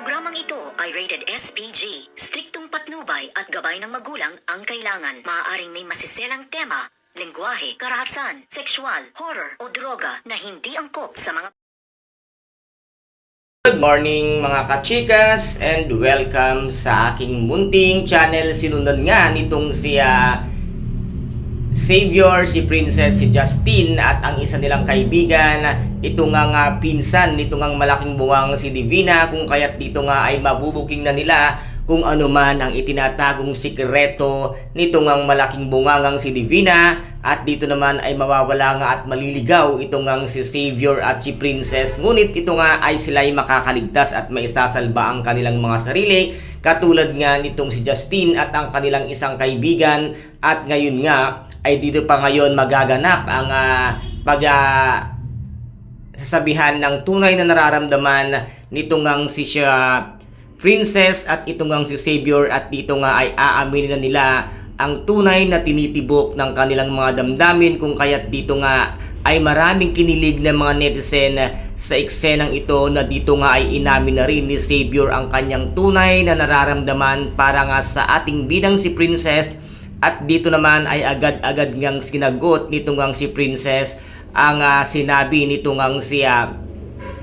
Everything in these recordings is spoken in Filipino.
Programang ito ay rated SPG. Striktong patnubay at gabay ng magulang ang kailangan. Maaaring may masiselang tema, lengguwahe, karahasan, sexual, horror o droga na hindi angkop sa mga Good morning mga kachikas and welcome sa aking munting channel. Sinundan nga nitong si ah, Savior, si Princess, si Justin at ang isa nilang kaibigan, ito nga nga pinsan nito nga malaking buwang si Divina. Kung kaya't dito nga ay mabubuking na nila kung ano man ang itinatagong sikreto nito ngang malaking bungangang si Divina at dito naman ay mawawala nga at maliligaw ito ngang si Savior at si Princess. Ngunit ito nga ay sila ay makakaligtas at maisasalba ang kanilang mga sarili katulad nga nitong si Justin at ang kanilang isang kaibigan. At ngayon nga ay dito pa ngayon magaganap ang ah, pag ah, sasabihan ng tunay na nararamdaman nito ngang si siya princess at ito ngang si Savior at dito nga ay aaminin na nila ang tunay na tinitibok ng kanilang mga damdamin kung kaya't dito nga ay maraming kinilig ng mga netizen sa eksenang ito na dito nga ay inamin na rin ni Savior ang kanyang tunay na nararamdaman para nga sa ating bidang si princess. At dito naman ay agad-agad ngang sinagot nito ngang si princess ang ah, sinabi nito ngang si ah,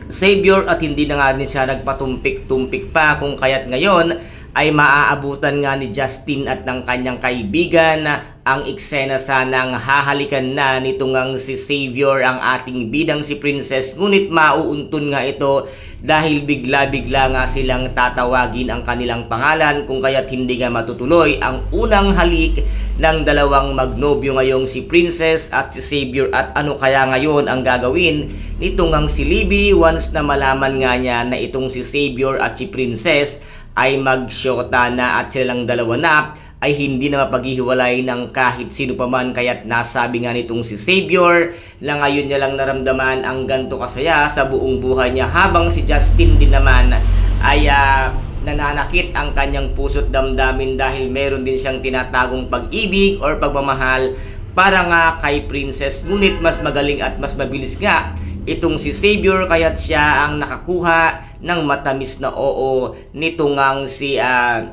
Savior at hindi na nga din siya nagpatumpik-tumpik pa kung kaya't ngayon ay maaabutan nga ni Justin at ng kanyang kaibigan ang eksena sanang hahalikan na nito ngang si Savior ang ating bidang si Princess. Ngunit mauuntun nga ito dahil bigla-bigla nga silang tatawagin ang kanilang pangalan kung kaya't hindi nga matutuloy ang unang halik ng dalawang magnobyo ngayong si Princess at si Savior. At ano kaya ngayon ang gagawin nito ngang si Libby once na malaman nga niya na itong si Savior at si Princess ay magsyota na at silang dalawa na ay hindi na mapaghihiwalay ng kahit sino pa man. Kaya't nasabi nga nitong si Savior na ngayon niya lang naramdaman ang ganto kasaya sa buong buhay niya. Habang si Justin din naman ay ah, nananakit ang kanyang puso't damdamin dahil meron din siyang tinatagong pag-ibig or pagmamahal para nga kay Princess. Ngunit mas magaling at mas mabilis nga itong si Savior kaya't siya ang nakakuha ng matamis na oo nito ngang si ah,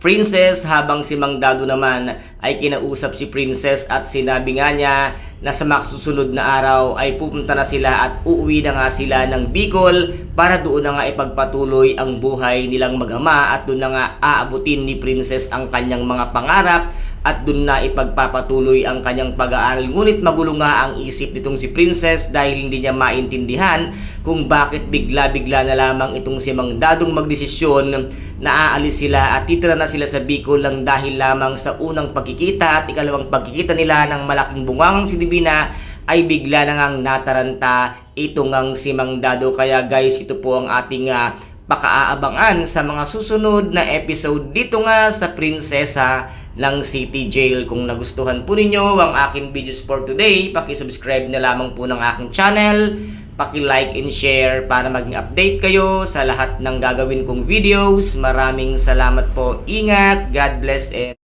Princess. Habang si Mang Dado naman ay kinausap si Princess at sinabi nga niya na sa makasusunod na araw ay pupunta na sila at uuwi na nga sila ng Bicol para doon na nga ipagpatuloy ang buhay nilang mag-ama at doon na nga aabutin ni Princess ang kanyang mga pangarap at doon na ipagpapatuloy ang kanyang pag-aaral. Ngunit magulo nga ang isip nitong si Princess dahil hindi niya maintindihan kung bakit bigla-bigla na lamang itong si Mang Dadong magdesisyon na aalis sila at titira na sila sa Bicol lang dahil lamang sa unang pagkikita at ikalawang pagkikita nila ng malaking bungang si Divina ay bigla na ngang nataranta ito ngang si Mang Dado. Kaya guys, ito po ang ating ah, pakaaabangan sa mga susunod na episode dito nga sa Prinsesa ng City Jail. Kung nagustuhan po ninyo ang aking videos for today, paki-subscribe na lamang po ng aking channel, paki-like and share para maging update kayo sa lahat ng gagawin kong videos. Maraming salamat po. Ingat, God bless and